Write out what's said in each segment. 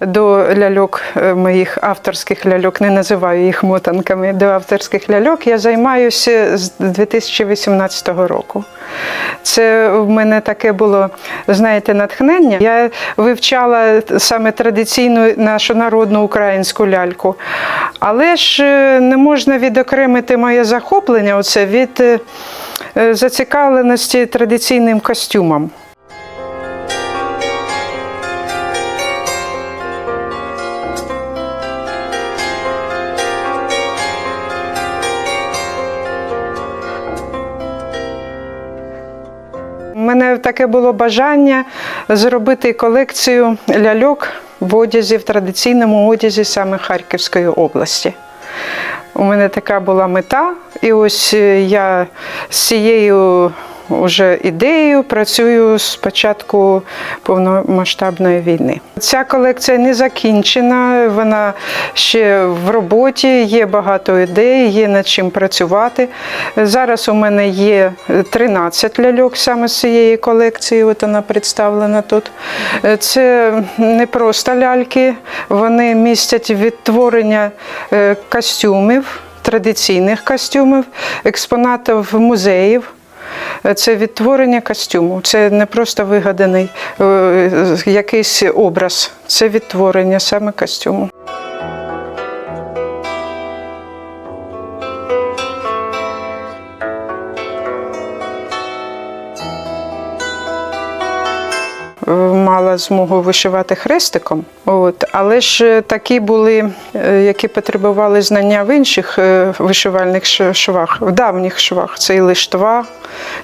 До ляльок е, моїх авторських ляльок, не називаю їх мотанками. До авторських ляльок я займаюся з 2018 року. Це в мене таке було, знаєте, натхнення. Я вивчала саме традиційну нашу народну українську ляльку. Але ж е, не можна відокремити моє захоплення оце від е, зацікавленості традиційним костюмом. Таке було бажання зробити колекцію ляльок в одязі, в традиційному одязі саме Харківської області. У мене така була мета, і ось е, я з цією вже ідеєю працюю з початку повномасштабної війни. Ця колекція не закінчена, вона ще в роботі, є багато ідей, є над чим працювати. Зараз у мене є 13 ляльок саме з цієї колекції, от вона представлена тут. Це не просто ляльки, вони містять відтворення е, костюмів, традиційних костюмів, експонатів музеїв. Це відтворення костюму, це не просто вигаданий е, якийсь образ, це відтворення саме костюму. Мала змогу вишивати хрестиком, от але ж е, такі були, е, які потребували знання в інших е, вишивальних швах, в давніх швах. Це і лиштва,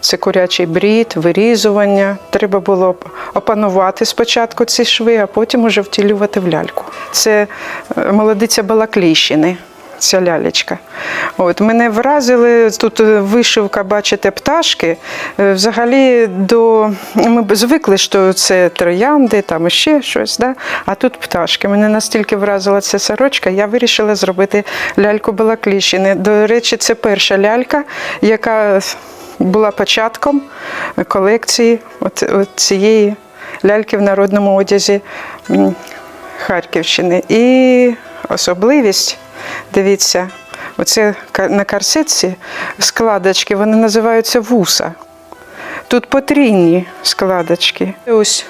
це курячий брід, вирізування. Треба було оп- опанувати спочатку ці шви, а потім уже втілювати в ляльку. Це молодиця Балакліщини. Ця лялечка. От, мене вразили тут е, вишивка, бачите, пташки. Е, Взагалі до ми звикли, що це троянди, там ще щось. Да? А тут пташки. Мене настільки вразила ця сорочка, я вирішила зробити ляльку Балакліщини. До речі, це перша лялька, яка була початком колекції от, от цієї ляльки в народному одязі Харківщини. І особливість, дивіться, оце на карсетці складочки, вони називаються вуса. Тут потрійні складочки. Ось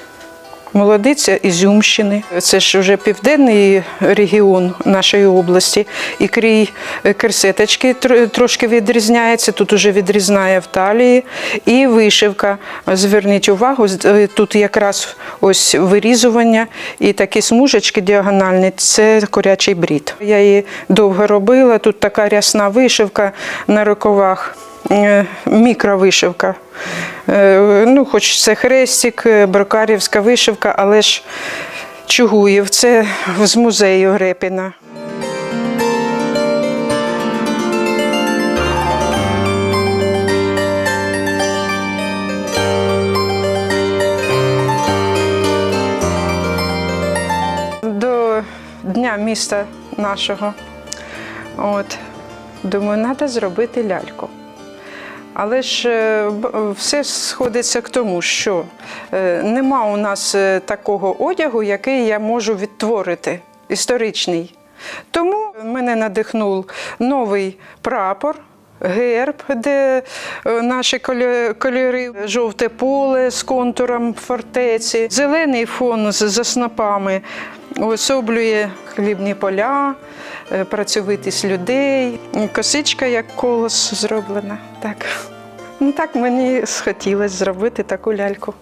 молодиця Ізюмщини. Це ж вже південний регіон нашої області. І крій е, керсеточки трошки відрізняється. Тут уже відрізнає в талії. І вишивка. Зверніть увагу, е, тут якраз ось вирізування і такі смужечки діагональні це курячий брід. Я її довго робила. Тут така рясна вишивка на рукавах. Е, Мікровишивка. Е, Ну, хоч це хрестик, е, брокарівська вишивка, але ж Чугуїв, це з музею Грепіна. До Дня міста нашого. От, думаю, треба зробити ляльку. Але ж е, все сходиться к тому, що е, нема у нас е, такого одягу, який я можу відтворити, історичний. Тому мене надихнув новий прапор. Герб, де наші кольори, жовте поле з контуром фортеці, зелений фон з заснопами особлює хлібні поля, е, працьовитість людей, косичка як колос зроблена. Так. Ну так мені схотілося зробити таку ляльку.